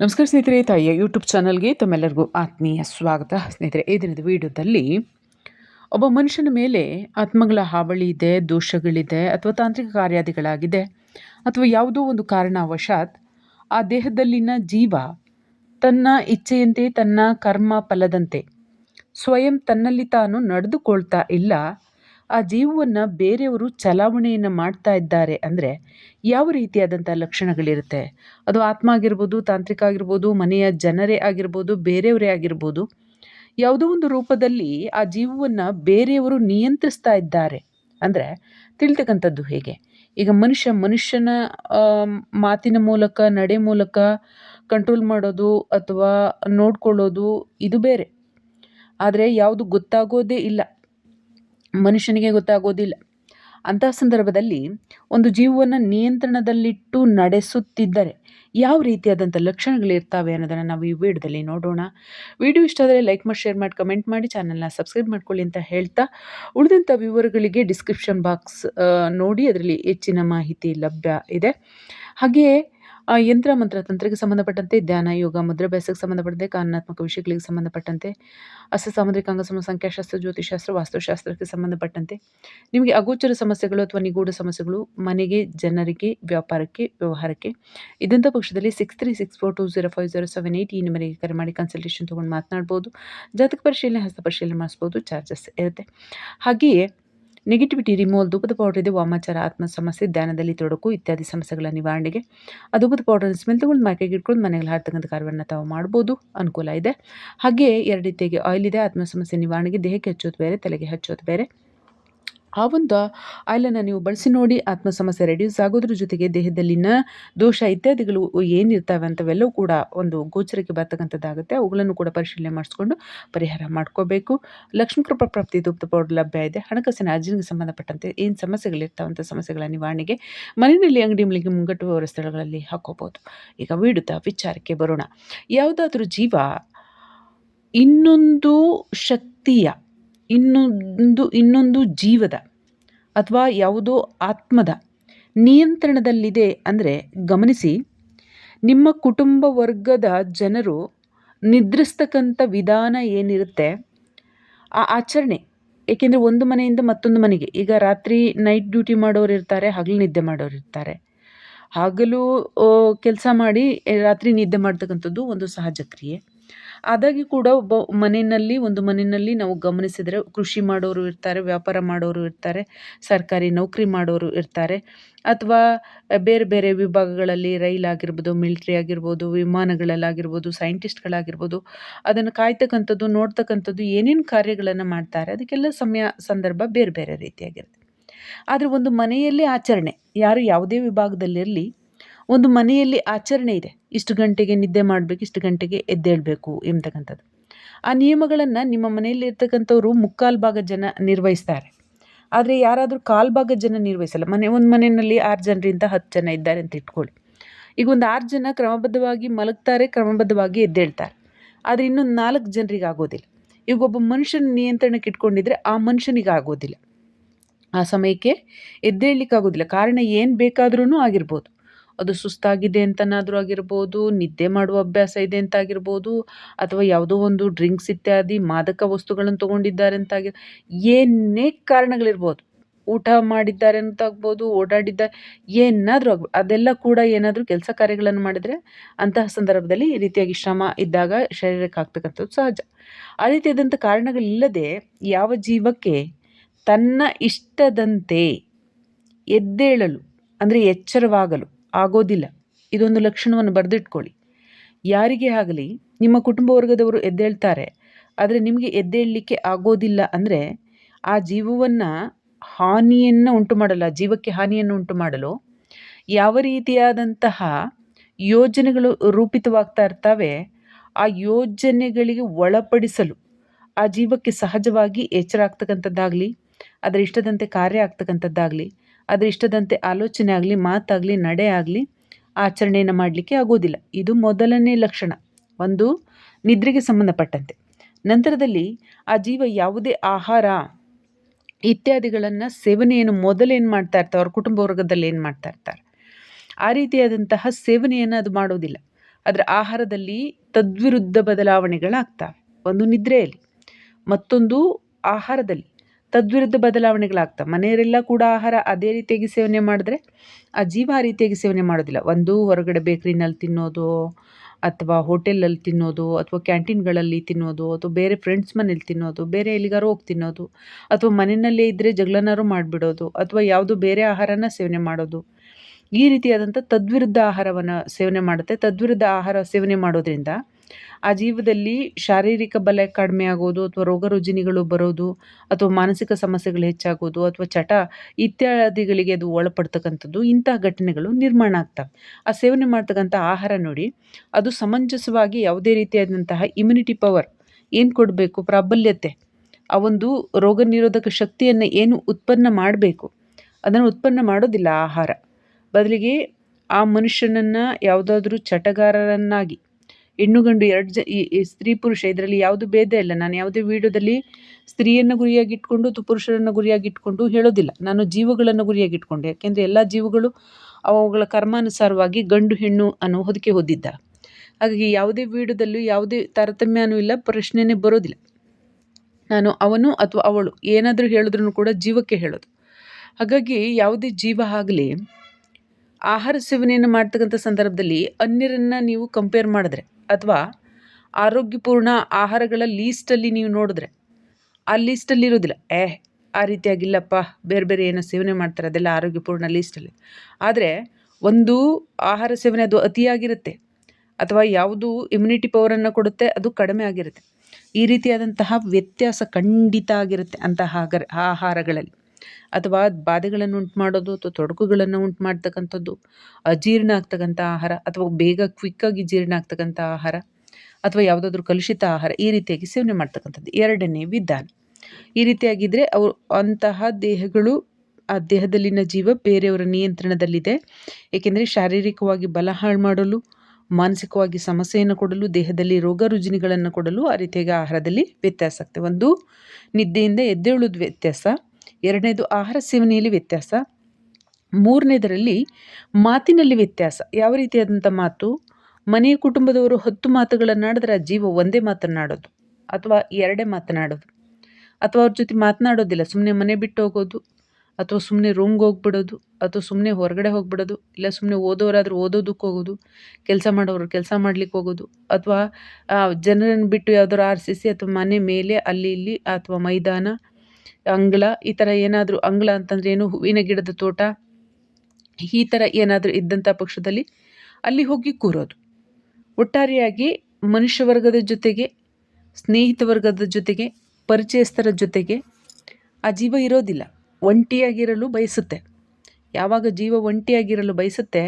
ನಮಸ್ಕಾರ ಸ್ನೇಹಿತರೆ ತಾಯಿಯ ಯೂಟ್ಯೂಬ್ ಚಾನಲ್ಗೆ ತಮ್ಮೆಲ್ಲರಿಗೂ ಆತ್ಮೀಯ ಸ್ವಾಗತ. ಸ್ನೇಹಿತರೆ, ಈ ದಿನದ ವಿಡಿಯೋದಲ್ಲಿ ಒಬ್ಬ ಮನುಷ್ಯನ ಮೇಲೆ ಆತ್ಮಗಳ ಹಾವಳಿ ಇದೆ ದೋಷಗಳಿದೆ ಅಥವಾ ತಾಂತ್ರಿಕ ಕಾರ್ಯಾದಿಗಳಾಗಿದೆ ಅಥವಾ ಯಾವುದೋ ಒಂದು ಕಾರಣವಶಾತ್ ಆ ದೇಹದಲ್ಲಿನ ಜೀವ ತನ್ನ ಇಚ್ಛೆಯಂತೆ, ತನ್ನ ಕರ್ಮ ಫಲದಂತೆ ಸ್ವಯಂ ತನ್ನಲ್ಲಿ ತಾನು ನಡೆದುಕೊಳ್ತಾ ಇಲ್ಲ. ಆ ಜೀವವನ್ನು ಬೇರೆಯವರು ಚಲಾವಣೆಯನ್ನು ಮಾಡ್ತಾ ಇದ್ದಾರೆ ಅಂದರೆ ಯಾವ ರೀತಿಯಾದಂಥ ಲಕ್ಷಣಗಳಿರುತ್ತೆ? ಅದು ಆತ್ಮ ಆಗಿರ್ಬೋದು, ತಾಂತ್ರಿಕ ಆಗಿರ್ಬೋದು, ಮನೆಯ ಜನರೇ ಆಗಿರ್ಬೋದು, ಬೇರೆಯವರೇ ಆಗಿರ್ಬೋದು, ಯಾವುದೋ ಒಂದು ರೂಪದಲ್ಲಿ ಆ ಜೀವವನ್ನು ಬೇರೆಯವರು ನಿಯಂತ್ರಿಸ್ತಾ ಇದ್ದಾರೆ ಅಂದರೆ ತಿಳ್ತಕ್ಕಂಥದ್ದು ಹೇಗೆ? ಈಗ ಮನುಷ್ಯ ಮನುಷ್ಯನ ಮಾತಿನ ಮೂಲಕ, ನಡೆ ಮೂಲಕ ಕಂಟ್ರೋಲ್ ಮಾಡೋದು ಅಥವಾ ನೋಡ್ಕೊಳ್ಳೋದು ಇದು ಬೇರೆ. ಆದರೆ ಯಾವುದು ಗೊತ್ತಾಗೋದೇ ಇಲ್ಲ. ಮನುಷ್ಯನಿಗೆ ಗೊತ್ತಾಗೋದಿಲ್ಲ. ಅಂತಹ ಸಂದರ್ಭದಲ್ಲಿ ಒಂದು ಜೀವವನ್ನು ನಿಯಂತ್ರಣದಲ್ಲಿಟ್ಟು ನಡೆಸುತ್ತಿದ್ದರೆ ಯಾವ ರೀತಿಯಾದಂಥ ಲಕ್ಷಣಗಳಿರ್ತವೆ ಅನ್ನೋದನ್ನು ನಾವು ಈ ವಿಡಿಯೋದಲ್ಲಿ ನೋಡೋಣ. ವಿಡಿಯೋ ಇಷ್ಟ ಆದರೆ ಲೈಕ್ ಮಾಡಿ, ಶೇರ್ ಮಾಡಿ, ಕಮೆಂಟ್ ಮಾಡಿ, ಚಾನಲ್ನ ಸಬ್ಸ್ಕ್ರೈಬ್ ಮಾಡ್ಕೊಳ್ಳಿ ಅಂತ ಹೇಳ್ತಾ ಉಳಿದಂಥ ವಿವರಗಳಿಗೆ ಡಿಸ್ಕ್ರಿಪ್ಷನ್ ಬಾಕ್ಸ್ ನೋಡಿ, ಅದರಲ್ಲಿ ಹೆಚ್ಚಿನ ಮಾಹಿತಿ ಲಭ್ಯ ಇದೆ. ಹಾಗೆಯೇ ಯಂತ್ರ ಮಂತ್ರ ತಂತ್ರಕ್ಕೆ ಸಂಬಂಧಪಟ್ಟಂತೆ ಧ್ಯಾನ, ಯೋಗ ಮುದ್ರಾಭ್ಯಾಸಕ್ಕೆ ಸಂಬಂಧಪಟ್ಟಂತೆ, ಕಾನೂನಾತ್ಮಕ ವಿಷಯಗಳಿಗೆ ಸಂಬಂಧಪಟ್ಟಂತೆ ಅಸ್ತ ಸಾಮುದ್ರಿಕ ಅಂಗಸಮ ಸಂಖ್ಯಾಶಾಸ್ತ್ರ ಜ್ಯೋತಿಷಾಸ್ತ್ರ ವಾಸ್ತುಶಾಸ್ತ್ರಕ್ಕೆ ಸಂಬಂಧಪಟ್ಟಂತೆ. ನಿಮಗೆ ಅಗೋಚರ ಸಮಸ್ಯೆಗಳು ಅಥವಾ ನಿಗೂಢ ಸಮಸ್ಯೆಗಳು ಮನೆಗೆ, ಜನರಿಗೆ, ವ್ಯಾಪಾರಕ್ಕೆ, ವ್ಯವಹಾರಕ್ಕೆ ಇದಂಥ ಪಕ್ಷದಲ್ಲಿ six three six four two zero five zero seven eight ಈ ನಂಬರಿಗೆ ಕರೆ ಮಾಡಿ ಕನ್ಸಲ್ಟೇಷನ್ ತೊಗೊಂಡು ಮಾತನಾಡ್ಬೋದು. ಜಾತಕ ಪರಿಶೀಲನೆ, ಹಸ್ತ ಪರಿಶೀಲನೆ ಮಾಡಿಸ್ಬೋದು ಚಾರ್ಜಸ್ ಇರುತ್ತೆ. ಹಾಗೆಯೇ ನೆಗೆಟಿವಿಟಿ ರಿಮೂವಲ್ ಧೂಪದ ಪೌಡರ್ ಇದೆ ವಾಮಾಚಾರ ಆತ್ಮ ಸಮಸ್ಯೆ ಧ್ಯಾನದಲ್ಲಿ ತೊಡಕು ಇತ್ಯಾದಿ ಸಮಸ್ಯೆಗಳ ನಿವಾರಣೆಗೆ. ಆ ಧೂಪದ ಪೌಡರ್ ಸ್ಮೆಲ್ ತಗೊಂಡು ಮೈಕೆಗೆ ಇಟ್ಕೊಂಡು ಮನೆಯಲ್ಲಿ ಹಾರ್ತಕ್ಕಂಥ ಕಾರ್ಯವನ್ನು ತಾವು ಮಾಡ್ಬೋದು. ಅನುಕೂಲ ಇದೆ. ಹಾಗೆ ಎರಡು ರೀತಿಯಾಗಿ ಆಯಿಲ್ ಇದೆ. ಆತ್ಮ ಸಮಸ್ಯೆ ನಿವಾರಣೆಗೆ ದೇಹಕ್ಕೆ ಹಚ್ಚೋದು ಬೇರೆ, ತಲೆಗೆ ಹಚ್ಚೋದು ಬೇರೆ. ಆ ಒಂದು ಆಯಿಲನ್ನು ನೀವು ಬಳಸಿ ನೋಡಿ ಆತ್ಮ ಸಮಸ್ಯೆ ರೆಡ್ಯೂಸ್ ಆಗೋದ್ರ ಜೊತೆಗೆ ದೇಹದಲ್ಲಿನ ದೋಷ ಇತ್ಯಾದಿಗಳು ಏನಿರ್ತವೆ ಅಂತವೆಲ್ಲವೂ ಕೂಡ ಒಂದು ಗೋಚರಕ್ಕೆ ಬರ್ತಕ್ಕಂಥದ್ದಾಗುತ್ತೆ. ಅವುಗಳನ್ನು ಕೂಡ ಪರಿಶೀಲನೆ ಮಾಡಿಸ್ಕೊಂಡು ಪರಿಹಾರ ಮಾಡ್ಕೋಬೇಕು. ಲಕ್ಷ್ಮೀಕೃಪಾ ಪ್ರಾಪ್ತಿ ತುಪ್ತ ಪೌಡರ್ ಲಭ್ಯ ಇದೆ. ಹಣಕಾಸಿನ ಅರ್ಜಿಗೆ ಸಂಬಂಧಪಟ್ಟಂತೆ ಏನು ಸಮಸ್ಯೆಗಳಿರ್ತಾವಂಥ ಸಮಸ್ಯೆಗಳ ನಿವಾರಣೆಗೆ ಮನೆಯಲ್ಲಿ ಅಂಗಡಿ ಮಳಿಗೆ ಮುಂಗಟ್ಟುವವರ ಸ್ಥಳಗಳಲ್ಲಿ ಹಾಕೋಬೋದು. ಈಗ ವಿಡುತ್ತ ವಿಚಾರಕ್ಕೆ ಬರೋಣ. ಯಾವುದಾದ್ರೂ ಜೀವ ಇನ್ನೊಂದು ಶಕ್ತಿಯ, ಇನ್ನೊಂದು ಇನ್ನೊಂದು ಜೀವದ ಅಥವಾ ಯಾವುದೋ ಆತ್ಮದ ನಿಯಂತ್ರಣದಲ್ಲಿದೆ ಅಂದರೆ ಗಮನಿಸಿ, ನಿಮ್ಮ ಕುಟುಂಬ ವರ್ಗದ ಜನರು ನಿದ್ರಿಸ್ತಕ್ಕಂಥ ವಿಧಾನ ಏನಿರುತ್ತೆ? ಆ ಆಚರಣೆ, ಏಕೆಂದರೆ ಒಂದು ಮನೆಯಿಂದ ಮತ್ತೊಂದು ಮನೆಗೆ, ಈಗ ರಾತ್ರಿ ನೈಟ್ ಡ್ಯೂಟಿ ಮಾಡೋರು ಇರ್ತಾರೆ, ಹಗಲು ನಿದ್ದೆ ಮಾಡೋರು ಇರ್ತಾರೆ. ಹಗಲು ಕೆಲಸ ಮಾಡಿ, ರಾತ್ರಿ ನಿದ್ದೆ ಮಾಡ್ತಕ್ಕಂಥದ್ದು ಒಂದು ಸಹಜ ಕ್ರಿಯೆ. ಆದಾಗ್ಯೂ ಕೂಡ ಒಬ್ಬ ಮನೆಯಲ್ಲಿ, ಒಂದು ಮನೆಯಲ್ಲಿ ನಾವು ಗಮನಿಸಿದರೆ ಕೃಷಿ ಮಾಡೋರು ಇರ್ತಾರೆ, ವ್ಯಾಪಾರ ಮಾಡೋರು ಇರ್ತಾರೆ, ಸರ್ಕಾರಿ ನೌಕರಿ ಮಾಡೋರು ಇರ್ತಾರೆ. ಅಥವಾ ಬೇರೆ ಬೇರೆ ವಿಭಾಗಗಳಲ್ಲಿ ರೈಲ್ ಆಗಿರ್ಬೋದು, ಮಿಲ್ಟ್ರಿ ಆಗಿರ್ಬೋದು ವಿಮಾನಗಳಲ್ಲಾಗಿರ್ಬೋದು ಸೈಂಟಿಸ್ಟ್ಗಳಾಗಿರ್ಬೋದು, ಅದನ್ನು ಕಾಯ್ತಕ್ಕಂಥದ್ದು, ನೋಡ್ತಕ್ಕಂಥದ್ದು ಏನೇನು ಕಾರ್ಯಗಳನ್ನು ಮಾಡ್ತಾರೆ, ಅದಕ್ಕೆಲ್ಲ ಸಮಯ, ಸಂದರ್ಭ ಬೇರೆ ಬೇರೆ ರೀತಿಯಾಗಿರುತ್ತೆ. ಆದರೆ ಒಂದು ಮನೆಯಲ್ಲಿ ಆಚರಣೆ, ಯಾರು ಯಾವುದೇ ವಿಭಾಗದಲ್ಲಿರಲಿ ಒಂದು ಮನೆಯಲ್ಲಿ ಆಚರಣೆ ಇದೆ. ಇಷ್ಟು ಗಂಟೆಗೆ ನಿದ್ದೆ ಮಾಡಬೇಕು, ಇಷ್ಟು ಗಂಟೆಗೆ ಎದ್ದೇಳಬೇಕು ಎಂಬತಕ್ಕಂಥದ್ದು. ಆ ನಿಯಮಗಳನ್ನು ನಿಮ್ಮ ಮನೆಯಲ್ಲಿ ಇರ್ತಕ್ಕಂಥವ್ರು ಮುಕ್ಕಾಲು ಭಾಗ ಜನ ನಿರ್ವಹಿಸ್ತಾರೆ. ಆದರೆ ಯಾರಾದರೂ ಕಾಲು ಭಾಗ ಜನ ನಿರ್ವಹಿಸಲ್ಲ. ಮನೆ, ಒಂದು ಮನೆಯಲ್ಲಿ ಆರು ಜನರಿಂದ ಹತ್ತು ಜನ ಇದ್ದಾರೆ ಅಂತ ಇಟ್ಕೊಳ್ಳಿ. ಈಗ ಒಂದು ಆರು ಜನ ಕ್ರಮಬದ್ಧವಾಗಿ ಮಲಗ್ತಾರೆ, ಕ್ರಮಬದ್ಧವಾಗಿ ಎದ್ದೇಳ್ತಾರೆ. ಆದರೆ ಇನ್ನೊಂದು ನಾಲ್ಕು ಜನರಿಗೆ ಆಗೋದಿಲ್ಲ. ಈಗ ಒಬ್ಬ ಮನುಷ್ಯನ ನಿಯಂತ್ರಣಕ್ಕೆ ಇಟ್ಕೊಂಡಿದ್ರೆ ಆ ಮನುಷ್ಯನಿಗೆ ಆಗೋದಿಲ್ಲ. ಆ ಸಮಯಕ್ಕೆ ಎದ್ದೇಳಲಿಕ್ಕಾಗೋದಿಲ್ಲ. ಕಾರಣ ಏನು ಬೇಕಾದ್ರೂ ಆಗಿರ್ಬೋದು. ಅದು ಸುಸ್ತಾಗಿದೆ ಅಂತನಾದರೂ ಆಗಿರ್ಬೋದು, ನಿದ್ದೆ ಮಾಡುವ ಅಭ್ಯಾಸ ಇದೆ ಅಂತ ಆಗಿರ್ಬೋದು ಅಥವಾ ಯಾವುದೋ ಒಂದು ಡ್ರಿಂಕ್ಸ್ ಇತ್ಯಾದಿ ಮಾದಕ ವಸ್ತುಗಳನ್ನು ತೊಗೊಂಡಿದ್ದಾರೆ ಅಂತ ಆಗಿರ್ ಏನೇ ಕಾರಣಗಳಿರ್ಬೋದು. ಊಟ ಮಾಡಿದ್ದಾರೆ ಅಂತ ಆಗ್ಬೋದು ಓಡಾಡಿದ್ದಾರೆ, ಏನಾದರೂ ಆಗ್ಬೋದು, ಅದೆಲ್ಲ ಕೂಡ ಏನಾದರೂ ಕೆಲಸ ಕಾರ್ಯಗಳನ್ನು ಮಾಡಿದರೆ ಅಂತಹ ಸಂದರ್ಭದಲ್ಲಿ ಈ ರೀತಿಯಾಗಿ ಶ್ರಮ ಇದ್ದಾಗ ಶರೀರಕ್ಕೆ ಆಗ್ತಕ್ಕಂಥದ್ದು ಸಹಜ. ಆ ರೀತಿಯಾದಂಥ ಕಾರಣಗಳಿಲ್ಲದೆ ಯಾವ ಜೀವಕ್ಕೆ ತನ್ನ ಇಷ್ಟದಂತೆ ಎದ್ದೇಳಲು, ಅಂದರೆ ಎಚ್ಚರವಾಗಲು ಆಗೋದಿಲ್ಲ. ಇದೊಂದು ಲಕ್ಷಣವನ್ನು ಬರೆದಿಟ್ಕೊಳ್ಳಿ. ಯಾರಿಗೆ ಆಗಲಿ, ನಿಮ್ಮ ಕುಟುಂಬ ವರ್ಗದವರು ಎದ್ದೇಳ್ತಾರೆ. ಆದರೆ ನಿಮಗೆ ಎದ್ದೇಳಲಿಕ್ಕೆ ಆಗೋದಿಲ್ಲ ಅಂದರೆ ಆ ಜೀವವನ್ನು ಹಾನಿಯನ್ನು ಉಂಟು ಮಾಡಲ್ಲ, ಜೀವಕ್ಕೆ ಹಾನಿಯನ್ನು ಉಂಟು ಮಾಡಲು ಯಾವ ರೀತಿಯಾದಂತಹ ಯೋಜನೆಗಳು ರೂಪಿತವಾಗ್ತಾ ಇರ್ತವೆ, ಆ ಯೋಜನೆಗಳಿಗೆ ಒಳಪಡಿಸಲು ಆ ಜೀವಕ್ಕೆ ಸಹಜವಾಗಿ ಎಚ್ಚರ ಆಗ್ತಕ್ಕಂಥದ್ದಾಗಲಿ ಅದರ ಇಷ್ಟದಂತೆ ಕಾರ್ಯ ಆಗ್ತಕ್ಕಂಥದ್ದಾಗಲಿ ಅದರ ಇಷ್ಟದಂತೆ ಆಲೋಚನೆ ಆಗಲಿ, ಮಾತಾಗಲಿ, ನಡೆ ಆಗಲಿ ಆಚರಣೆಯನ್ನು ಮಾಡಲಿಕ್ಕೆ ಆಗೋದಿಲ್ಲ. ಇದು ಮೊದಲನೇ ಲಕ್ಷಣ. ಒಂದು, ನಿದ್ರೆಗೆ ಸಂಬಂಧಪಟ್ಟಂತೆ. ನಂತರದಲ್ಲಿ ಆ ಜೀವ ಯಾವುದೇ ಆಹಾರ ಇತ್ಯಾದಿಗಳನ್ನು ಸೇವನೆಯನ್ನು ಮೊದಲೇನು ಮಾಡ್ತಾ ಇರ್ತಾರೆ ಅವ್ರ ಕುಟುಂಬ ವರ್ಗದಲ್ಲಿ ಏನು ಮಾಡ್ತಾ ಇರ್ತಾರೆ? ಆ ರೀತಿಯಾದಂತಹ ಸೇವನೆಯನ್ನು ಅದು ಮಾಡೋದಿಲ್ಲ. ಅದರ ಆಹಾರದಲ್ಲಿ ತದ್ವಿರುದ್ಧ ಬದಲಾವಣೆಗಳಾಗ್ತವೆ. ಒಂದು ನಿದ್ರೆಯಲ್ಲಿ. ಮತ್ತೊಂದು ಆಹಾರದಲ್ಲಿ. ತದ್ವಿರುದ್ಧ ಬದಲಾವಣೆಗಳಾಗ್ತವೆ ಮನೆಯವರೆಲ್ಲ ಕೂಡ ಆಹಾರ ಅದೇ ರೀತಿಯಾಗಿ ಸೇವನೆ ಮಾಡಿದ್ರೆ, ಆ ಜೀವ ಆ ರೀತಿಯಾಗಿ ಸೇವನೆ ಮಾಡೋದಿಲ್ಲ. ಒಂದು ಹೊರಗಡೆ ಬೇಕ್ರಿನಲ್ಲಿ ತಿನ್ನೋದು, ಅಥವಾ ಹೋಟೆಲಲ್ಲಿ ತಿನ್ನೋದು, ಅಥವಾ ಕ್ಯಾಂಟೀನ್ಗಳಲ್ಲಿ ತಿನ್ನೋದು, ಅಥವಾ ಬೇರೆ ಫ್ರೆಂಡ್ಸ್ ಮನೇಲಿ ತಿನ್ನೋದು, ಬೇರೆ ಎಲ್ಲಿಗಾರು ಹೋಗಿ ತಿನ್ನೋದು, ಅಥವಾ ಮನೆಯಲ್ಲೇ ಇದ್ದರೆ ಜಗಳನಾರು ಮಾಡಿಬಿಡೋದು, ಅಥವಾ ಯಾವುದು ಬೇರೆ ಆಹಾರನ ಸೇವನೆ ಮಾಡೋದು. ಈ ರೀತಿಯಾದಂಥ ತದ್ವಿರುದ್ಧ ಆಹಾರವನ್ನು ಸೇವನೆ ಮಾಡುತ್ತೆ. ತದ್ವಿರುದ್ಧ ಆಹಾರ ಸೇವನೆ ಮಾಡೋದ್ರಿಂದ ಆ ಜೀವದಲ್ಲಿ ಶಾರೀರಿಕ ಬಲ ಕಡಿಮೆ ಆಗೋದು ಅಥವಾ ರೋಗ ರುಜಿನಿಗಳು ಬರೋದು ಅಥವಾ ಮಾನಸಿಕ ಸಮಸ್ಯೆಗಳು ಹೆಚ್ಚಾಗೋದು ಅಥವಾ ಚಟ ಇತ್ಯಾದಿಗಳಿಗೆ ಅದು ಒಳಪಡ್ತಕ್ಕಂಥದ್ದು ಇಂತಹ ಘಟನೆಗಳು ನಿರ್ಮಾಣ ಆಗ್ತವೆ ಆ ಸೇವನೆ ಮಾಡ್ತಕ್ಕಂಥ ಆಹಾರ ನೋಡಿ, ಅದು ಸಮಂಜಸವಾಗಿ ಯಾವುದೇ ರೀತಿಯಾದಂತಹ ಇಮ್ಯುನಿಟಿ ಪವರ್ ಏನು ಕೊಡಬೇಕು, ಪ್ರಾಬಲ್ಯತೆ, ಆ ಒಂದು ರೋಗ ನಿರೋಧಕ ಶಕ್ತಿಯನ್ನು ಏನು ಉತ್ಪನ್ನ ಮಾಡಬೇಕು, ಅದನ್ನು ಉತ್ಪನ್ನ ಮಾಡೋದಿಲ್ಲ ಆಹಾರ. ಬದಲಿಗೆ ಆ ಮನುಷ್ಯನನ್ನು ಯಾವುದಾದ್ರೂ ಚಟಗಾರರನ್ನಾಗಿ ಹೆಣ್ಣು ಗಂಡು ಎರಡು ಜ ಸ್ತ್ರೀ ಪುರುಷ, ಇದರಲ್ಲಿ ಯಾವುದು ಭೇದ ಇಲ್ಲ. ನಾನು ಯಾವುದೇ ವೀಡಿಯೋದಲ್ಲಿ ಸ್ತ್ರೀಯನ್ನು ಗುರಿಯಾಗಿಟ್ಕೊಂಡು ತು ಪುರುಷರನ್ನು ಗುರಿಯಾಗಿಟ್ಕೊಂಡು ಹೇಳೋದಿಲ್ಲ. ನಾನು ಜೀವಗಳನ್ನು ಗುರಿಯಾಗಿಟ್ಕೊಂಡೆ ಯಾಕೆಂದರೆ ಎಲ್ಲ ಜೀವಗಳು ಅವುಗಳ ಕರ್ಮಾನುಸಾರವಾಗಿ ಗಂಡು, ಹೆಣ್ಣು ಅನ್ನೋ ಹೊದಿಕೆ ಹೊದ್ದಿದ್ದ ಹಾಗಾಗಿ ಯಾವುದೇ ವೀಡಿಯೋದಲ್ಲೂ ಯಾವುದೇ ತಾರತಮ್ಯನೂ ಇಲ್ಲ, ಪ್ರಶ್ನೆನೇ ಬರೋದಿಲ್ಲ. ನಾನು ಅವನು ಅಥವಾ ಅವಳು, ಏನಾದರೂ ಹೇಳಿದ್ರೂ ಕೂಡ ಜೀವಕ್ಕೆ ಹೇಳೋದು. ಹಾಗಾಗಿ ಯಾವುದೇ ಜೀವ ಆಗಲಿ, ಆಹಾರ ಸೇವನೆಯನ್ನು ಮಾಡ್ತಕ್ಕಂಥ ಸಂದರ್ಭದಲ್ಲಿ ಅನ್ಯರನ್ನು ನೀವು ಕಂಪೇರ್ ಮಾಡಿದ್ರೆ ಅಥವಾ ಆರೋಗ್ಯಪೂರ್ಣ ಆಹಾರಗಳ ಲೀಸ್ಟಲ್ಲಿ ನೀವು ನೋಡಿದ್ರೆ ಆ ಲೀಸ್ಟಲ್ಲಿ ಇರೋದಿಲ್ಲ ಏ, ಆ ರೀತಿಯಾಗಿಲ್ಲಪ್ಪ, ಬೇರೆ ಬೇರೆ ಏನೋ ಸೇವನೆ ಮಾಡ್ತಾರೆ, ಅದೆಲ್ಲ ಆರೋಗ್ಯಪೂರ್ಣ ಲೀಸ್ಟಲ್ಲಿ. ಆದರೆ ಒಂದು ಆಹಾರ ಸೇವನೆ ಅದು ಅತಿಯಾಗಿರುತ್ತೆ ಅಥವಾ ಯಾವುದು ಇಮ್ಯುನಿಟಿ ಪವರನ್ನು ಕೊಡುತ್ತೆ, ಅದು ಕಡಿಮೆ ಆಗಿರುತ್ತೆ. ಈ ರೀತಿಯಾದಂತಹ ವ್ಯತ್ಯಾಸ ಖಂಡಿತ ಆಗಿರುತ್ತೆ ಅಂತಹ ಆಹಾರಗಳಲ್ಲಿ. ಅಥವಾ ಬಾಧೆಗಳನ್ನು ಉಂಟು ಮಾಡೋದು ಅಥವಾ ತೊಡಕುಗಳನ್ನು ಉಂಟು ಮಾಡ್ತಕ್ಕಂಥದ್ದು ಅಜೀರ್ಣ ಆಗ್ತಕ್ಕಂಥ ಆಹಾರ ಅಥವಾ ಬೇಗ ಕ್ವಿಕ್ಕಾಗಿ ಜೀರ್ಣ ಆಗ್ತಕ್ಕಂಥ ಆಹಾರ ಅಥವಾ ಯಾವುದಾದ್ರೂ ಕಲುಷಿತ ಆಹಾರ ಈ ರೀತಿಯಾಗಿ ಸೇವನೆ ಮಾಡ್ತಕ್ಕಂಥದ್ದು. ಎರಡನೇ ವಿಧಾನ. ಈ ರೀತಿಯಾಗಿದ್ದರೆ ಅವರು ಅಂತಹ ದೇಹಗಳು, ಆ ದೇಹದಲ್ಲಿನ ಜೀವ ಬೇರೆಯವರ ನಿಯಂತ್ರಣದಲ್ಲಿದೆ. ಏಕೆಂದರೆ ಶಾರೀರಿಕವಾಗಿ ಬಲ ಹಾಳು ಮಾಡಲು, ಮಾನಸಿಕವಾಗಿ ಸಮಸ್ಯೆಯನ್ನು ಕೊಡಲು, ದೇಹದಲ್ಲಿ ರೋಗ ರುಜಿನಿಗಳನ್ನು ಕೊಡಲು ಆ ರೀತಿಯಾಗಿ ಆಹಾರದಲ್ಲಿ ವ್ಯತ್ಯಾಸ ಆಗ್ತದೆ. ಒಂದು ನಿದ್ದೆಯಿಂದ ಎದ್ದೇಳುವುದು ವ್ಯತ್ಯಾಸ. ಎರಡನೇದು ಆಹಾರ ಸೇವನೆಯಲ್ಲಿ ವ್ಯತ್ಯಾಸ. ಮೂರನೇದರಲ್ಲಿ ಮಾತಿನಲ್ಲಿ ವ್ಯತ್ಯಾಸ. ಯಾವ ರೀತಿಯಾದಂಥ ಮಾತು? ಮನೆಯ ಕುಟುಂಬದವರು ಹತ್ತು ಮಾತುಗಳನ್ನಾಡಿದ್ರೆ ಆ ಜೀವ ಒಂದೇ ಮಾತನ್ನಾಡೋದು ಅಥವಾ ಎರಡೇ ಮಾತನಾಡೋದು ಅಥವಾ ಅವ್ರ ಜೊತೆ ಮಾತನಾಡೋದಿಲ್ಲ ಸುಮ್ಮನೆ ಮನೆ ಬಿಟ್ಟು ಹೋಗೋದು, ಅಥವಾ ಸುಮ್ಮನೆ ರೂಮ್ಗೆ ಹೋಗ್ಬಿಡೋದು, ಅಥವಾ ಸುಮ್ಮನೆ ಹೊರಗಡೆ ಹೋಗ್ಬಿಡೋದು, ಇಲ್ಲ ಸುಮ್ಮನೆ ಓದೋರಾದರೂ ಓದೋದಕ್ಕೆ ಹೋಗೋದು, ಕೆಲಸ ಮಾಡೋರು ಕೆಲಸ ಮಾಡ್ಲಿಕ್ಕೆ ಹೋಗೋದು, ಅಥವಾ ಜನರನ್ನು ಬಿಟ್ಟು ಯಾವ್ದಾದ್ರು ಆರ್ ಸಿ ಅಥವಾ ಮನೆ ಮೇಲೆ, ಅಲ್ಲಿ, ಇಲ್ಲಿ, ಅಥವಾ ಮೈದಾನ ಅಂಗಳ ಈ ಥರ ಏನಾದರೂ ಅಂಗಳ ಅಂತಂದರೆ ಏನು? ಹೂವಿನ ಗಿಡದ ತೋಟ? ಈ ಥರ ಏನಾದರೂ ಇದ್ದಂಥ ಪಕ್ಷದಲ್ಲಿ ಅಲ್ಲಿ ಹೋಗಿ ಕೂರೋದು. ಒಟ್ಟಾರೆಯಾಗಿ ಮನುಷ್ಯ ವರ್ಗದ ಜೊತೆಗೆ, ಸ್ನೇಹಿತ ವರ್ಗದ ಜೊತೆಗೆ, ಪರಿಚಯಸ್ಥರ ಜೊತೆಗೆ ಆ ಜೀವ ಇರೋದಿಲ್ಲ. ಒಂಟಿಯಾಗಿರಲು ಬಯಸುತ್ತೆ. ಯಾವಾಗ ಜೀವ ಒಂಟಿಯಾಗಿರಲು ಬಯಸುತ್ತೆ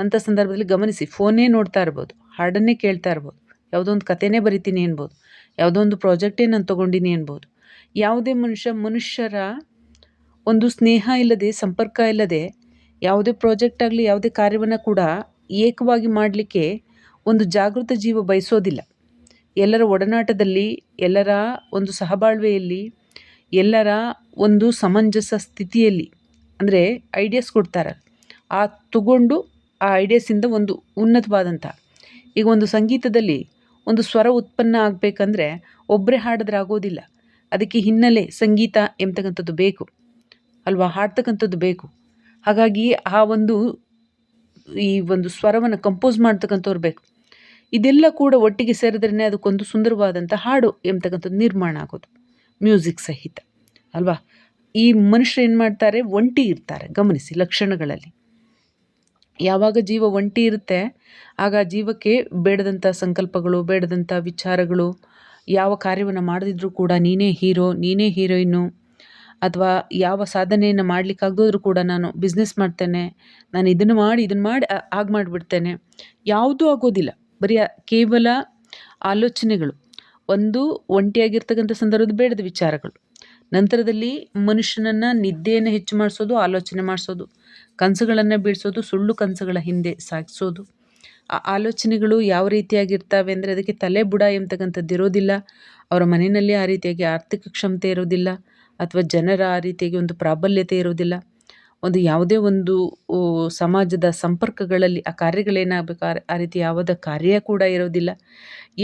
ಅಂಥ ಸಂದರ್ಭದಲ್ಲಿ ಗಮನಿಸಿ. ಫೋನೇ ನೋಡ್ತಾ ಇರ್ಬೋದು, ಹಾಡನ್ನೇ ಕೇಳ್ತಾ ಇರ್ಬೋದು. ಯಾವುದೋ ಒಂದು ಕಥೆನೇ ಬರಿತೀನಿ ಅನ್ಬೋದು. ಯಾವುದೋ ಒಂದು ಪ್ರಾಜೆಕ್ಟೇ ನಾನು ತೊಗೊಂಡಿನಿ ಅನ್ಬೋದು. ಯಾವುದೇ ಮನುಷ್ಯ, ಮನುಷ್ಯರ ಒಂದು ಸ್ನೇಹ ಇಲ್ಲದೆ, ಸಂಪರ್ಕ ಇಲ್ಲದೆ, ಯಾವುದೇ ಪ್ರಾಜೆಕ್ಟ್ ಆಗಲಿ, ಯಾವುದೇ ಕಾರ್ಯವನ್ನು ಕೂಡ ಏಕವಾಗಿ ಮಾಡಲಿಕ್ಕೆ ಒಂದು ಜಾಗೃತ ಜೀವ ಬಯಸೋದಿಲ್ಲ. ಎಲ್ಲರ ಒಡನಾಟದಲ್ಲಿ, ಎಲ್ಲರ ಒಂದು ಸಹಬಾಳ್ವೆಯಲ್ಲಿ, ಎಲ್ಲರ ಒಂದು ಸಮಂಜಸ ಸ್ಥಿತಿಯಲ್ಲಿ, ಅಂದರೆ ಐಡಿಯಾಸ್ ಕೊಡ್ತಾರೆ. ಆ ತಗೊಂಡು ಆ ಐಡಿಯಾಸಿಂದ ಒಂದು ಉನ್ನತವಾದಂಥ. ಈಗ ಒಂದು ಸಂಗೀತದಲ್ಲಿ ಒಂದು ಸ್ವರ ಉತ್ಪನ್ನ ಆಗಬೇಕಂದ್ರೆ ಒಬ್ಬರೇ ಹಾಡಿದ್ರೆ ಆಗೋದಿಲ್ಲ. ಅದಕ್ಕೆ ಹಿನ್ನೆಲೆ ಸಂಗೀತ ಎಂಬತಕ್ಕಂಥದ್ದು ಬೇಕು, ಅಲ್ವಾ? ಹಾಡ್ತಕ್ಕಂಥದ್ದು ಬೇಕು. ಹಾಗಾಗಿ ಆ ಒಂದು, ಈ ಒಂದು ಸ್ವರವನ್ನು ಕಂಪೋಸ್ ಮಾಡ್ತಕ್ಕಂಥವ್ರು ಬೇಕು. ಇದೆಲ್ಲ ಕೂಡ ಒಟ್ಟಿಗೆ ಸೇರಿದ್ರೇ ಅದಕ್ಕೊಂದು ಸುಂದರವಾದಂಥ ಹಾಡು ಎಂಬತಕ್ಕಂಥದ್ದು ನಿರ್ಮಾಣ ಆಗೋದು, ಮ್ಯೂಸಿಕ್ ಸಹಿತ, ಅಲ್ವಾ? ಈ ಮನುಷ್ಯರು ಏನು ಮಾಡ್ತಾರೆ? ಒಂಟಿ ಇರ್ತಾರೆ, ಗಮನಿಸಿ ಲಕ್ಷಣಗಳಲ್ಲಿ. ಯಾವಾಗ ಜೀವ ಒಂಟಿ ಇರುತ್ತೆ, ಆಗ ಜೀವಕ್ಕೆ ಬೇಡದಂಥ ಸಂಕಲ್ಪಗಳು, ಬೇಡದಂಥ ವಿಚಾರಗಳು ಯಾವ ಕಾರ್ಯವನ್ನು ಮಾಡದಿದ್ರೂ ಕೂಡ ನೀನೇ ಹೀರೋ, ನೀನೇ ಹೀರೋಯಿನ್ನು ಅಥವಾ ಯಾವ ಸಾಧನೆಯನ್ನು ಮಾಡಲಿಕ್ಕಾಗದಿದ್ರು ಕೂಡ ನಾನು ಬಿಸ್ನೆಸ್ ಮಾಡ್ತೇನೆ. ನಾನು ಇದನ್ನು ಮಾಡಿ ಇದನ್ನು ಮಾಡಿ ಆಗ ಮಾಡಿಬಿಡ್ತೇನೆ. ಯಾವುದೂ ಆಗೋದಿಲ್ಲ. ಬರೀ ಕೇವಲ ಆಲೋಚನೆಗಳು. ಒಂದು ಒಂಟಿಯಾಗಿರ್ತಕ್ಕಂಥ ಸಂದರ್ಭದ ಬೇಡದ ವಿಚಾರಗಳು. ನಂತರದಲ್ಲಿ ಮನುಷ್ಯನನ್ನು ನಿದ್ದೆಯನ್ನು ಹೆಚ್ಚು ಮಾಡಿಸೋದು, ಆಲೋಚನೆ ಮಾಡಿಸೋದು, ಕನಸುಗಳನ್ನು ಬೀಳಿಸೋದು, ಸುಳ್ಳು ಕನಸುಗಳ ಹಿಂದೆ ಸಾಗಿಸೋದು. ಆ ಆಲೋಚನೆಗಳು ಯಾವ ರೀತಿಯಾಗಿರ್ತವೆ ಅಂದರೆ ಅದಕ್ಕೆ ತಲೆ ಬುಡ ಎಂಬತಕ್ಕಂಥದ್ದು ಇರೋದಿಲ್ಲ. ಅವರ ಮನೆಯಲ್ಲಿ ಆ ರೀತಿಯಾಗಿ ಆರ್ಥಿಕ ಕ್ಷಮತೆ ಇರೋದಿಲ್ಲ ಅಥವಾ ಜನರ ಆ ರೀತಿಯಾಗಿ ಒಂದು ಪ್ರಾಬಲ್ಯತೆ ಇರೋದಿಲ್ಲ. ಒಂದು ಯಾವುದೇ ಒಂದು ಸಮಾಜದ ಸಂಪರ್ಕಗಳಲ್ಲಿ ಆ ಕಾರ್ಯಗಳೇನಾಗಬೇಕು ಆ ರೀತಿ ಯಾವುದ ಕಾರ್ಯ ಕೂಡ ಇರೋದಿಲ್ಲ.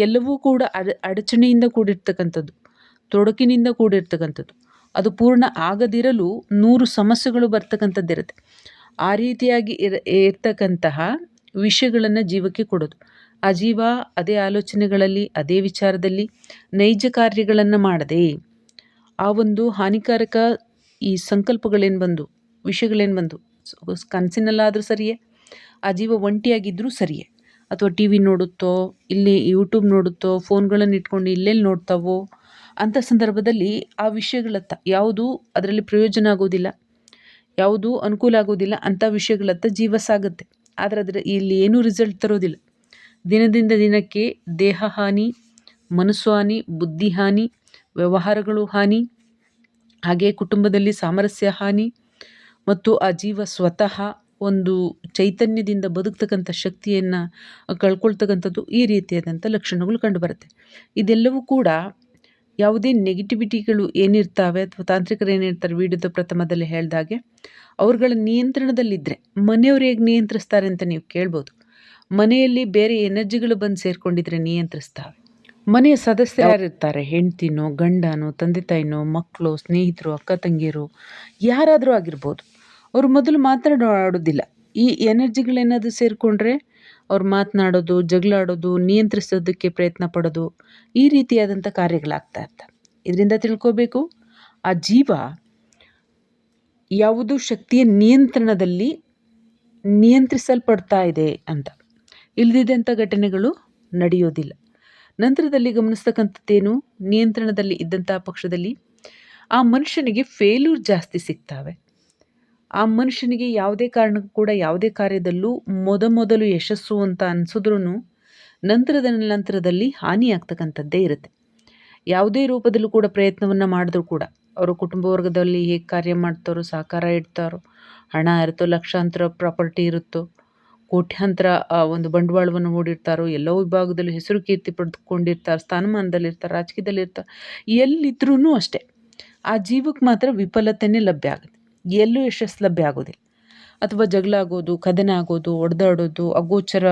ಎಲ್ಲವೂ ಕೂಡ ಅಡ, ಅಡಚಣೆಯಿಂದ ಕೂಡಿರ್ತಕ್ಕಂಥದ್ದು, ತೊಡಕಿನಿಂದ ಕೂಡಿರ್ತಕ್ಕಂಥದ್ದು. ಅದು ಪೂರ್ಣ ಆಗದಿರಲು ನೂರು ಸಮಸ್ಯೆಗಳು ಬರ್ತಕ್ಕಂಥದ್ದಿರುತ್ತೆ. ಆ ರೀತಿಯಾಗಿ ಇರ, ಇರ್ತಕ್ಕಂತಹ ವಿಷಯಗಳನ್ನು ಜೀವಕ್ಕೆ ಕೊಡೋದು. ಆ ಅದೇ ಆಲೋಚನೆಗಳಲ್ಲಿ, ಅದೇ ವಿಚಾರದಲ್ಲಿ ನೈಜ ಕಾರ್ಯಗಳನ್ನು ಮಾಡದೆ, ಆ ಒಂದು ಹಾನಿಕಾರಕ ಈ ಸಂಕಲ್ಪಗಳೇನು ಬಂದು, ವಿಷಯಗಳೇನು ಬಂದು, ಕನಸಿನಲ್ಲಾದರೂ ಸರಿಯೇ, ಆ ಜೀವ ಒಂಟಿಯಾಗಿದ್ದರೂ ಸರಿಯೇ. ಅಥವಾ ಟಿ ವಿ ನೋಡುತ್ತೋ, ಇಲ್ಲಿ ಯೂಟ್ಯೂಬ್ ನೋಡುತ್ತೋ, ಫೋನ್ಗಳನ್ನು ಇಟ್ಕೊಂಡು ಇಲ್ಲೆಲ್ಲಿ ನೋಡ್ತಾವೋ, ಅಂಥ ಸಂದರ್ಭದಲ್ಲಿ ಆ ವಿಷಯಗಳತ್ತ, ಯಾವುದು ಅದರಲ್ಲಿ ಪ್ರಯೋಜನ ಆಗೋದಿಲ್ಲ, ಯಾವುದು ಅನುಕೂಲ ಆಗೋದಿಲ್ಲ, ಅಂಥ ವಿಷಯಗಳತ್ತ ಜೀವ ಸಾಗುತ್ತೆ. ಆದರೆ ಅದರ ಇಲ್ಲಿ ಏನೂ ರಿಸಲ್ಟ್ ತರೋದಿಲ್ಲ. ದಿನದಿಂದ ದಿನಕ್ಕೆ ದೇಹ ಹಾನಿ, ಮನಸ್ಸು ಹಾನಿ, ಬುದ್ಧಿ ಹಾನಿ, ವ್ಯವಹಾರಗಳು ಹಾನಿ, ಹಾಗೆ ಕುಟುಂಬದಲ್ಲಿ ಸಾಮರಸ್ಯ ಹಾನಿ ಮತ್ತು ಆ ಜೀವ ಸ್ವತಃ ಒಂದು ಚೈತನ್ಯದಿಂದ ಬದುಕ್ತಕ್ಕಂಥ ಶಕ್ತಿಯನ್ನು ಕಳ್ಕೊಳ್ತಕ್ಕಂಥದ್ದು ಈ ರೀತಿಯಾದಂಥ ಲಕ್ಷಣಗಳು ಕಂಡುಬರುತ್ತೆ ಇದೆಲ್ಲವೂ ಕೂಡ ಯಾವುದೇ ನೆಗೆಟಿವಿಟಿಗಳು ಏನಿರ್ತಾವೆ ಅಥವಾ ತಾಂತ್ರಿಕರು ಏನಿರ್ತಾರೆ ವಿಡಿಯೋದ ಪ್ರಥಮದಲ್ಲಿ ಹೇಳಿದಾಗೆ ಅವ್ರುಗಳ ನಿಯಂತ್ರಣದಲ್ಲಿದ್ದರೆ ಮನೆಯವ್ರು ಹೇಗೆ ನಿಯಂತ್ರಿಸ್ತಾರೆ ಅಂತ ನೀವು ಕೇಳ್ಬೋದು. ಮನೆಯಲ್ಲಿ ಬೇರೆ ಎನರ್ಜಿಗಳು ಬಂದು ಸೇರಿಕೊಂಡಿದ್ರೆ ನಿಯಂತ್ರಿಸ್ತಾವೆ. ಮನೆಯ ಸದಸ್ಯರು ಯಾರಿರ್ತಾರೆ? ಹೆಂಡ್ತಿನೋ ಗಂಡನೋ ತಂದೆ ತಾಯಿನೋ ಮಕ್ಕಳು ಸ್ನೇಹಿತರು ಅಕ್ಕ ತಂಗಿಯರು ಯಾರಾದರೂ ಆಗಿರ್ಬೋದು. ಅವರು ಮೊದಲು ಮಾತನಾಡೋದಿಲ್ಲ. ಈ ಎನರ್ಜಿಗಳೇನಾದರೂ ಸೇರಿಕೊಂಡ್ರೆ ಅವ್ರು ಮಾತನಾಡೋದು, ಜಗಳಾಡೋದು, ನಿಯಂತ್ರಿಸೋದಕ್ಕೆ ಪ್ರಯತ್ನ ಪಡೋದು ಈ ರೀತಿಯಾದಂಥ ಕಾರ್ಯಗಳಾಗ್ತಾ ಇರ್ತವೆ. ಇದರಿಂದ ತಿಳ್ಕೋಬೇಕು, ಆ ಜೀವ ಯಾವುದು ಶಕ್ತಿಯ ನಿಯಂತ್ರಣದಲ್ಲಿ ನಿಯಂತ್ರಿಸಲ್ಪಡ್ತಾ ಇದೆ ಅಂತ. ಇಲ್ಲದಿದ್ದಂಥ ಘಟನೆಗಳು ನಡೆಯೋದಿಲ್ಲ. ನಂತರದಲ್ಲಿ ಗಮನಿಸ್ತಕ್ಕಂಥದ್ದೇನು? ನಿಯಂತ್ರಣದಲ್ಲಿ ಇದ್ದಂಥ ಪಕ್ಷದಲ್ಲಿ ಆ ಮನುಷ್ಯನಿಗೆ ಫೇಲ್ಯೂರ್ ಜಾಸ್ತಿ ಸಿಗ್ತಾವೆ. ಆ ಮನುಷ್ಯನಿಗೆ ಯಾವುದೇ ಕಾರಣಕ್ಕೂ ಕೂಡ ಯಾವುದೇ ಕಾರ್ಯದಲ್ಲೂ ಮೊದಮೊದಲು ಯಶಸ್ಸು ಅಂತ ಅನಿಸಿದ್ರೂ ನಂತರದ ನಂತರದಲ್ಲಿ ಹಾನಿ ಆಗ್ತಕ್ಕಂಥದ್ದೇ ಇರುತ್ತೆ. ಯಾವುದೇ ರೂಪದಲ್ಲೂ ಕೂಡ ಪ್ರಯತ್ನವನ್ನು ಮಾಡಿದ್ರು ಕೂಡ ಅವರು ಕುಟುಂಬ ವರ್ಗದಲ್ಲಿ ಹೇಗೆ ಕಾರ್ಯ ಮಾಡ್ತಾರೋ, ಸಹಕಾರ ಇಡ್ತಾರೋ, ಹಣ ಇರುತ್ತೋ, ಲಕ್ಷಾಂತರ ಪ್ರಾಪರ್ಟಿ ಇರುತ್ತೋ, ಕೋಟ್ಯಾಂತರ ಒಂದು ಬಂಡವಾಳವನ್ನು ಹೂಡಿರ್ತಾರೋ, ಎಲ್ಲೋ ವಿಭಾಗದಲ್ಲಿ ಹೆಸರು ಕೀರ್ತಿ ಪಡೆದುಕೊಂಡಿರ್ತಾರೆ, ಸ್ಥಾನಮಾನದಲ್ಲಿರ್ತಾರೆ, ರಾಜಕೀಯದಲ್ಲಿರ್ತಾರೆ ಎಲ್ಲಿದ್ರೂ ಅಷ್ಟೇ. ಆ ಜೀವಕ್ಕೆ ಮಾತ್ರ ವಿಫಲತೆಯೇ ಲಭ್ಯ ಆಗುತ್ತೆ. ಎಲ್ಲೂ ಯಶಸ್ಸು ಲಭ್ಯ ಆಗೋದಿಲ್ಲ. ಅಥವಾ ಜಗಳ ಆಗೋದು, ಕದನ ಆಗೋದು, ಒಡೆದಾಡೋದು, ಅಗೋಚರ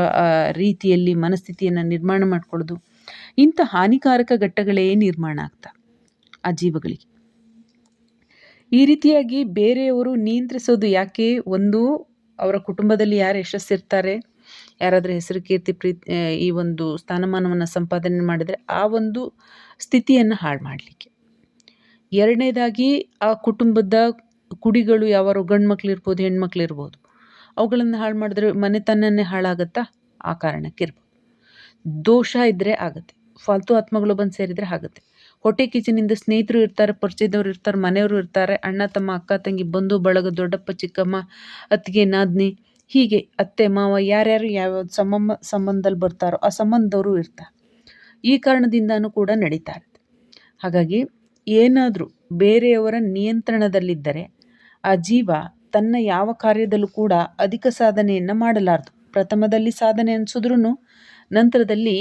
ರೀತಿಯಲ್ಲಿ ಮನಸ್ಥಿತಿಯನ್ನು ನಿರ್ಮಾಣ ಮಾಡ್ಕೊಳ್ಳೋದು, ಇಂಥ ಹಾನಿಕಾರಕ ಘಟ್ಟಗಳೇ ನಿರ್ಮಾಣ ಆಗ್ತಾ ಆ ಜೀವಗಳಿಗೆ. ಈ ರೀತಿಯಾಗಿ ಬೇರೆಯವರು ನಿಯಂತ್ರಿಸೋದು ಯಾಕೆ? ಒಂದು, ಅವರ ಕುಟುಂಬದಲ್ಲಿ ಯಾರು ಯಶಸ್ಸಿರ್ತಾರೆ? ಯಾರಾದರೂ ಹೆಸರು ಕೀರ್ತಿ ಪ್ರೀತಿ ಈ ಒಂದು ಸ್ಥಾನಮಾನವನ್ನು ಸಂಪಾದನೆ ಮಾಡಿದರೆ ಆ ಒಂದು ಸ್ಥಿತಿಯನ್ನು ಹಾಳು ಮಾಡಲಿಕ್ಕೆ. ಎರಡನೇದಾಗಿ ಆ ಕುಟುಂಬದ ಕುಡಿಗಳು ಯಾವಾರು ಗಂಡು ಮಕ್ಳು ಇರ್ಬೋದು ಹೆಣ್ಮಕ್ಳು ಇರ್ಬೋದು ಅವುಗಳನ್ನು ಹಾಳು ಮಾಡಿದ್ರೆ ಮನೆತನನೇ ಹಾಳಾಗುತ್ತಾ? ಆ ಕಾರಣಕ್ಕೆ ಇರ್ಬೋದು. ದೋಷ ಇದ್ದರೆ ಆಗುತ್ತೆ. ಫಾಲ್ತು ಆತ್ಮಗಳು ಬಂದು ಸೇರಿದರೆ ಆಗುತ್ತೆ. ಹೊಟ್ಟೆ ಕಿಚನಿಂದ ಸ್ನೇಹಿತರು ಇರ್ತಾರೆ, ಪರಿಚಯದವ್ರು ಇರ್ತಾರೆ, ಮನೆಯವರು ಇರ್ತಾರೆ, ಅಣ್ಣ, ತಮ್ಮ, ಅಕ್ಕ, ತಂಗಿ, ಬಂಧು, ಬಳಗ, ದೊಡ್ಡಪ್ಪ, ಚಿಕ್ಕಮ್ಮ, ಅತ್ತಿಗೆ, ನಾದ್ನಿ, ಹೀಗೆ ಅತ್ತೆ, ಮಾವ ಯಾರ್ಯಾರು ಯಾವ್ಯಾವ ಸಂಬಂಧ, ಸಂಬಂಧದಲ್ಲಿ ಬರ್ತಾರೋ ಆ ಸಂಬಂಧದವರು ಇರ್ತಾರೆ. ಈ ಕಾರಣದಿಂದನೂ ಕೂಡ ನಡೀತಾ ಇರುತ್ತೆ. ಹಾಗಾಗಿ ಏನಾದರೂ ಬೇರೆಯವರ ನಿಯಂತ್ರಣದಲ್ಲಿದ್ದರೆ ಆ ಜೀವ ತನ್ನ ಯಾವ ಕಾರ್ಯದಲ್ಲೂ ಕೂಡ ಅಧಿಕ ಸಾಧನೆಯನ್ನು ಮಾಡಲಾರದು. ಪ್ರಥಮದಲ್ಲಿ ಸಾಧನೆ ಅನಿಸಿದ್ರೂ ನಂತರದಲ್ಲಿ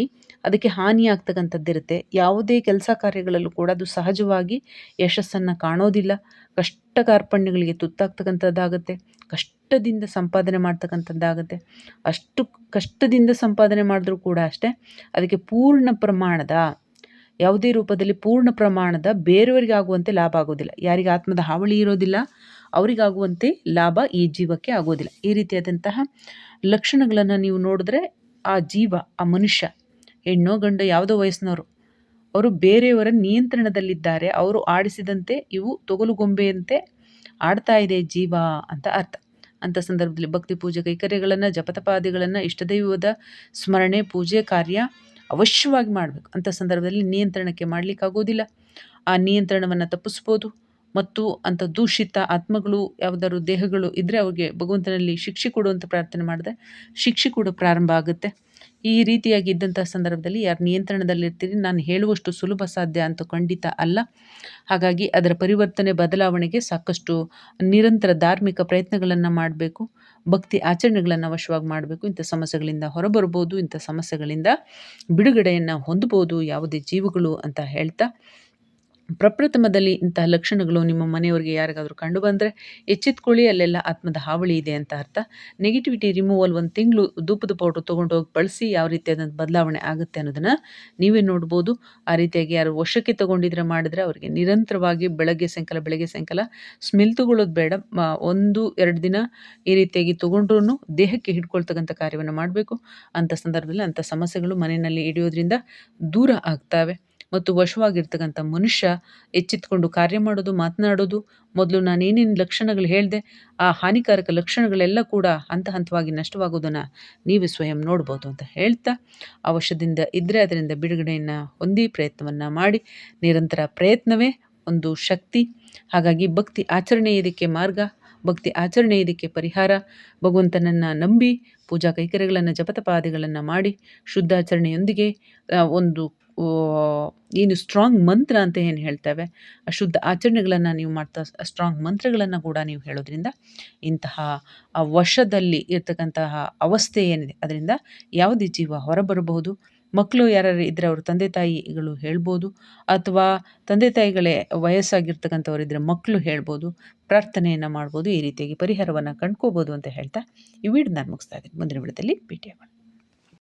ಅದಕ್ಕೆ ಹಾನಿ ಆಗ್ತಕ್ಕಂಥದ್ದಿರುತ್ತೆ. ಯಾವುದೇ ಕೆಲಸ ಕಾರ್ಯಗಳಲ್ಲೂ ಕೂಡ ಅದು ಸಹಜವಾಗಿ ಯಶಸ್ಸನ್ನು ಕಾಣೋದಿಲ್ಲ. ಕಷ್ಟ ಕಾರ್ಪಣ್ಯಗಳಿಗೆ ತುತ್ತಾಗ್ತಕ್ಕಂಥದ್ದಾಗುತ್ತೆ. ಕಷ್ಟದಿಂದ ಸಂಪಾದನೆ ಮಾಡ್ತಕ್ಕಂಥದ್ದಾಗುತ್ತೆ. ಅಷ್ಟು ಕಷ್ಟದಿಂದ ಸಂಪಾದನೆ ಮಾಡಿದ್ರೂ ಕೂಡ ಅಷ್ಟೇ, ಅದಕ್ಕೆ ಪೂರ್ಣ ಪ್ರಮಾಣದ, ಯಾವುದೇ ರೂಪದಲ್ಲಿ ಪೂರ್ಣ ಪ್ರಮಾಣದ ಬೇರೆಯವರಿಗೆ ಆಗುವಂತೆ ಲಾಭ ಆಗೋದಿಲ್ಲ. ಯಾರಿಗೆ ಆತ್ಮದ ಹಾವಳಿ ಇರೋದಿಲ್ಲ. ಅವರಿಗಾಗುವಂತೆ ಲಾಭ ಈ ಜೀವಕ್ಕೆ ಆಗೋದಿಲ್ಲ ಈ ರೀತಿಯಾದಂತಹ ಲಕ್ಷಣಗಳನ್ನು ನೀವು ನೋಡಿದ್ರೆ ಆ ಜೀವ, ಆ ಮನುಷ್ಯ, ಹೆಣ್ಣೋ, ಗಂಡ, ಯಾವುದೋ ವಯಸ್ಸಿನವರು, ಅವರು ಬೇರೆಯವರ ನಿಯಂತ್ರಣದಲ್ಲಿದ್ದಾರೆ. ಅವರು ಆಡಿಸಿದಂತೆ ಇವು ತೊಗಲುಗೊಂಬೆಯಂತೆ ಆಡ್ತಾ ಇದೆ ಜೀವ ಅಂತ ಅರ್ಥ. ಅಂಥ ಸಂದರ್ಭದಲ್ಲಿ ಭಕ್ತಿ ಪೂಜೆ ಕೈಕರ್ಯಗಳನ್ನು, ಜಪತಪಾದಿಗಳನ್ನು, ಇಷ್ಟದೈವದ ಸ್ಮರಣೆ, ಪೂಜೆ ಕಾರ್ಯ ಅವಶ್ಯವಾಗಿ ಮಾಡಬೇಕು. ಅಂಥ ಸಂದರ್ಭದಲ್ಲಿ ನಿಯಂತ್ರಣಕ್ಕೆ ಮಾಡಲಿಕ್ಕಾಗೋದಿಲ್ಲ ಆ ನಿಯಂತ್ರಣವನ್ನು ತಪ್ಪಿಸ್ಬೋದು. ಮತ್ತು ಅಂಥ ದೂಷಿತ ಆತ್ಮಗಳು, ಯಾವ್ದಾದ್ರು ದೇಹಗಳು ಇದ್ದರೆ ಅವ್ರಿಗೆ ಭಗವಂತನಲ್ಲಿ ಶಿಕ್ಷೆ ಕೊಡುವಂಥ ಪ್ರಾರ್ಥನೆ ಮಾಡಿದೆ ಶಿಕ್ಷೆ ಕೂಡ ಪ್ರಾರಂಭ ಆಗುತ್ತೆ. ಈ ರೀತಿಯಾಗಿ ಇದ್ದಂಥ ಸಂದರ್ಭದಲ್ಲಿ ಯಾರು ನಿಯಂತ್ರಣದಲ್ಲಿರ್ತೀರಿ ನಾನು ಹೇಳುವಷ್ಟು ಸುಲಭ ಸಾಧ್ಯ ಅಂತ ಖಂಡಿತ ಅಲ್ಲ. ಹಾಗಾಗಿ ಅದರ ಪರಿವರ್ತನೆ, ಬದಲಾವಣೆಗೆ ಸಾಕಷ್ಟು ನಿರಂತರ ಧಾರ್ಮಿಕ ಪ್ರಯತ್ನಗಳನ್ನು ಮಾಡಬೇಕು, ಭಕ್ತಿ ಆಚರಣೆಗಳನ್ನು ಅವಶ್ಯವಾಗಿ ಮಾಡಬೇಕು. ಇಂಥ ಸಮಸ್ಯೆಗಳಿಂದ ಹೊರಬರ್ಬೋದು, ಇಂಥ ಸಮಸ್ಯೆಗಳಿಂದ ಬಿಡುಗಡೆಯನ್ನು ಹೊಂದಬೋದು, ಯಾವುದೇ ಜೀವಗಳು ಅಂತ ಹೇಳ್ತಾ ಪ್ರಪ್ರಥಮದಲ್ಲಿ ಇಂತಹ ಲಕ್ಷಣಗಳು ನಿಮ್ಮ ಮನೆಯವರಿಗೆ ಯಾರಿಗಾದರೂ ಕಂಡು ಬಂದರೆ ಎಚ್ಚೆತ್ಕೊಳ್ಳಿ, ಅಲ್ಲೆಲ್ಲ ಆತ್ಮದ ಹಾವಳಿ ಇದೆ ಅಂತ ಅರ್ಥ. ನೆಗೆಟಿವಿಟಿ ರಿಮೂವಲ್ ಒಂದು ತಿಂಗಳು ಧೂಪದ ಪೌಡ್ರ್ ತೊಗೊಂಡು ಹೋಗಿ ಬಳಸಿ ಯಾವ ರೀತಿಯಾದಂಥ ಬದಲಾವಣೆ ಆಗುತ್ತೆ ಅನ್ನೋದನ್ನು ನೀವೇ ನೋಡ್ಬೋದು. ಆ ರೀತಿಯಾಗಿ ಯಾರು ವಶಕ್ಕೆ ತೊಗೊಂಡಿದ್ರೆ ಮಾಡಿದ್ರೆ ಅವರಿಗೆ ನಿರಂತರವಾಗಿ ಬೆಳಗ್ಗೆ ಸಾಯಂಕಾಲ ಬೆಳಗ್ಗೆ ಸಾಯಂಕಾಲ ಸ್ಮೆಲ್ ತೊಗೊಳ್ಳೋದು ಬೇಡ. ಒಂದು, ಎರಡು ದಿನ ಈ ರೀತಿಯಾಗಿ ತೊಗೊಂಡ್ರೂ ದೇಹಕ್ಕೆ ಹಿಡ್ಕೊಳ್ತಕ್ಕಂಥ ಕಾರ್ಯವನ್ನು ಮಾಡಬೇಕು. ಅಂಥ ಸಂದರ್ಭದಲ್ಲಿ ಅಂಥ ಸಮಸ್ಯೆಗಳು ಮನೆಯಲ್ಲಿ ಹಿಡಿಯೋದ್ರಿಂದ ದೂರ ಆಗ್ತವೆ. ಮತ್ತು ವಶವಾಗಿರ್ತಕ್ಕಂಥ ಮನುಷ್ಯ ಎಚ್ಚೆತ್ಕೊಂಡು ಕಾರ್ಯ ಮಾಡೋದು, ಮಾತನಾಡೋದು, ಮೊದಲು ನಾನೇನೇನು ಲಕ್ಷಣಗಳು ಹೇಳಿದೆ, ಆ ಹಾನಿಕಾರಕ ಲಕ್ಷಣಗಳೆಲ್ಲ ಕೂಡ ಹಂತ ಹಂತವಾಗಿ ನಷ್ಟವಾಗೋದನ್ನು ನೀವೇ ಸ್ವಯಂ ನೋಡ್ಬೋದು ಅಂತ ಹೇಳ್ತಾ, ಅವಶ್ಯದಿಂದ ಇದ್ದರೆ ಅದರಿಂದ ಬಿಡುಗಡೆಯನ್ನು ಹೊಂದಿ ಪ್ರಯತ್ನವನ್ನು ಮಾಡಿ, ನಿರಂತರ ಪ್ರಯತ್ನವೇ ಒಂದು ಶಕ್ತಿ. ಹಾಗಾಗಿ ಭಕ್ತಿ ಆಚರಣೆ ಇದಕ್ಕೆ ಮಾರ್ಗ, ಭಕ್ತಿ ಆಚರಣೆ ಇದಕ್ಕೆ ಪರಿಹಾರ. ಭಗವಂತನನ್ನು ನಂಬಿ ಪೂಜಾ ಕೈಕರ್ಯಗಳನ್ನು ಜಪತಪಾದಿಗಳನ್ನು ಮಾಡಿ ಶುದ್ಧಾಚರಣೆಯೊಂದಿಗೆ ಒಂದು ಏನು ಸ್ಟ್ರಾಂಗ್ ಮಂತ್ರ ಅಂತ ಏನು ಹೇಳ್ತೇವೆ? ಅಶುದ್ಧ ಆಚರಣೆಗಳನ್ನು ನೀವು ಮಾಡ್ತಾ ಸ್ಟ್ರಾಂಗ್ ಮಂತ್ರಗಳನ್ನು ಕೂಡ ನೀವು ಹೇಳೋದ್ರಿಂದ ಇಂತಹ ಆ ವಶದಲ್ಲಿ ಇರ್ತಕ್ಕಂತಹ ಅವಸ್ಥೆ ಏನಿದೆ, ಅದರಿಂದ ಯಾವುದೇ ಜೀವ ಹೊರಬರಬಹುದು. ಮಕ್ಕಳು ಯಾರು ಇದ್ದರೆ ಅವರು ತಂದೆ ತಾಯಿಗಳು ಹೇಳ್ಬೋದು, ಅಥವಾ ತಂದೆ ತಾಯಿಗಳೇ ವಯಸ್ಸಾಗಿರ್ತಕ್ಕಂಥವ್ರು ಇದ್ದರೆ ಮಕ್ಕಳು ಹೇಳ್ಬೋದು, ಪ್ರಾರ್ಥನೆಯನ್ನು ಮಾಡ್ಬೋದು, ಈ ರೀತಿಯಾಗಿ ಪರಿಹಾರವನ್ನು ಕಂಡ್ಕೋಬೋದು ಅಂತ ಹೇಳ್ತಾ ಈ ವಿಡಿಯೋ ನಾನು ಮುಗಿಸ್ತಾ ಇದ್ದೀನಿ. ಮುಂದಿನ ವಿಡದಲ್ಲಿ ಭೇಟಿಯಾಗೋಣ.